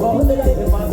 ขอใได้ได้เป็นมา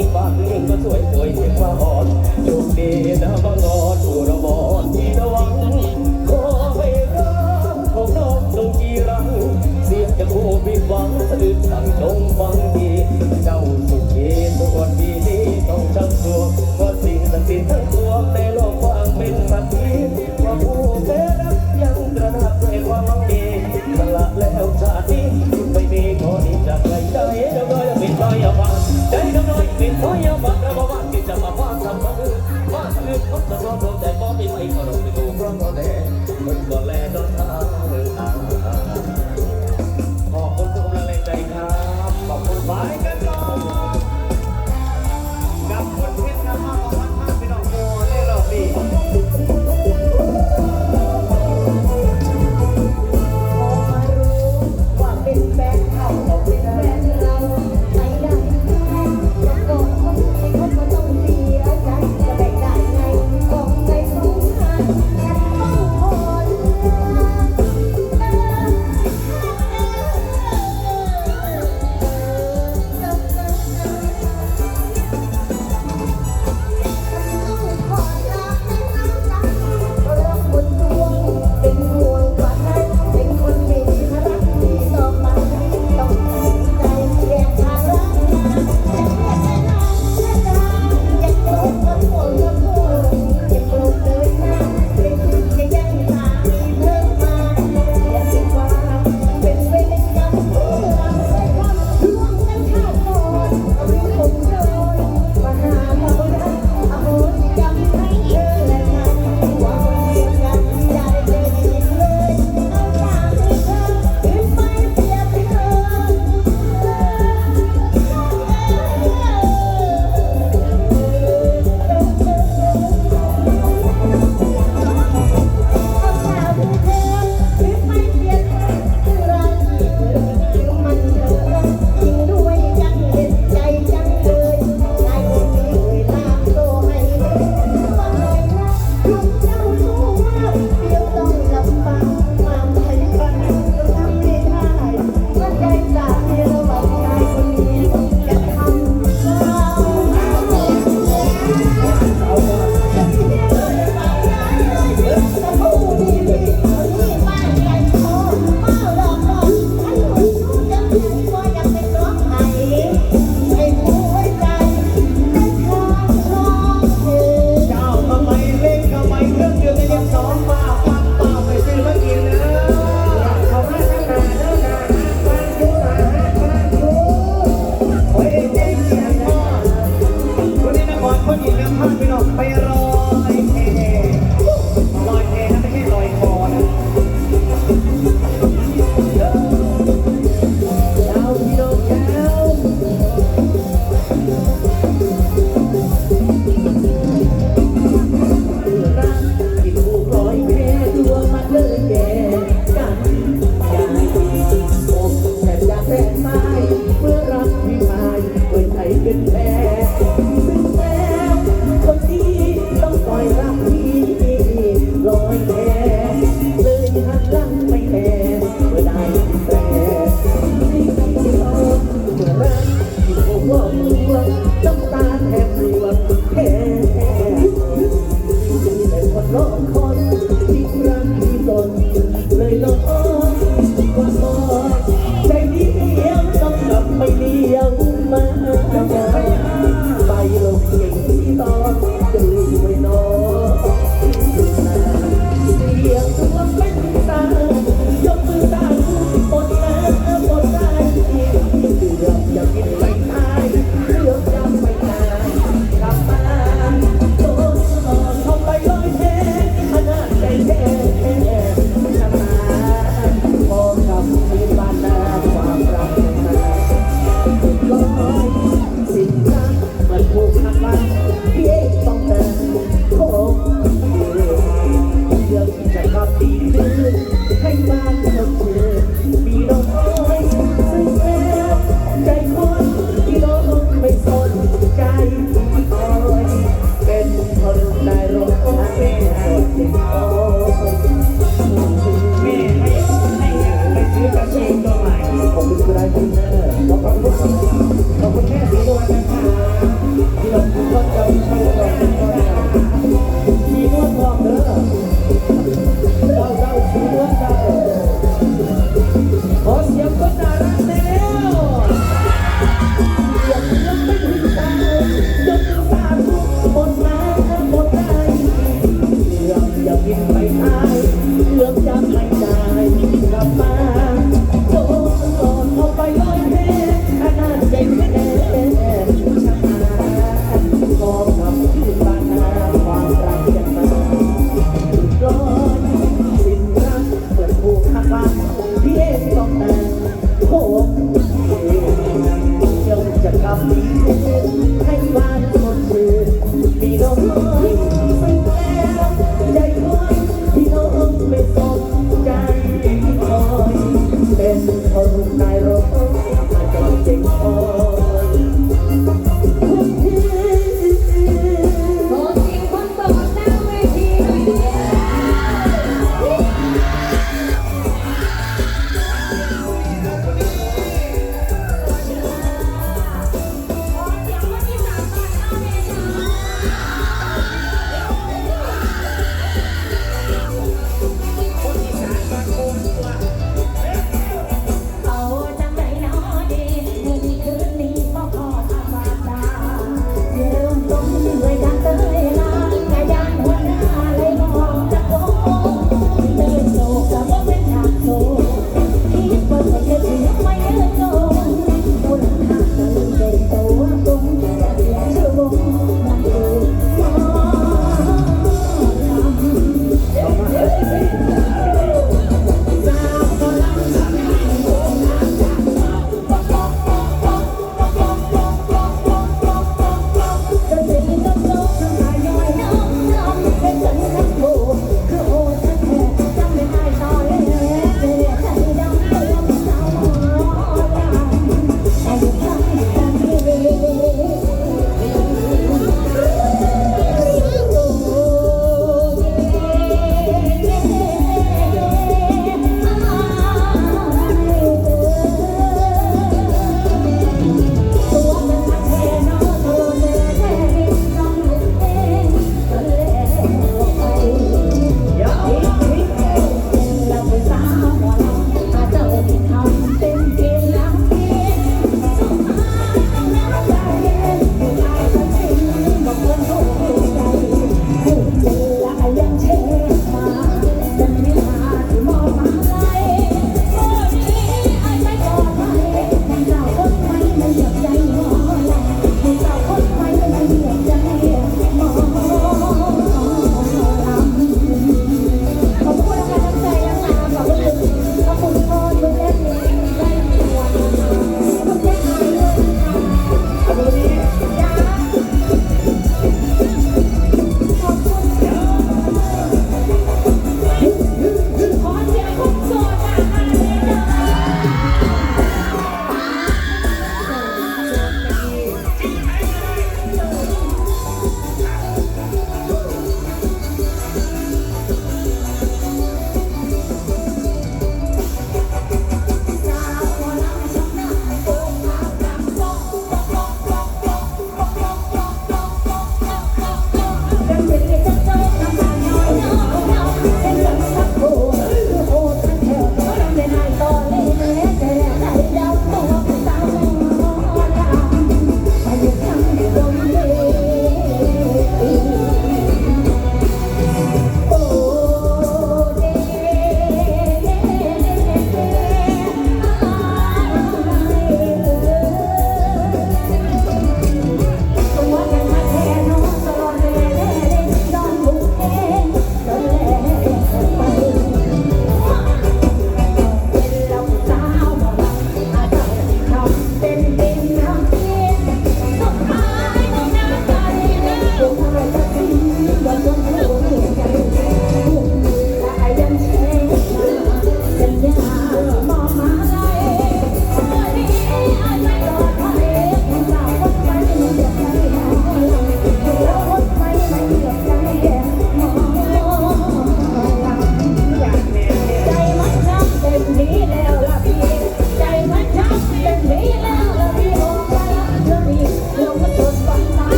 ีฝั่งหนึ่งก็สวยสวยเสียงมาอ่อนโชคดีนะบางอนอุระมอนที่ระวังขอให้รักของน้องจงกีรัง เสียงจะโูบิฟังสะดุดสั่งจงฟัง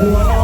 หัว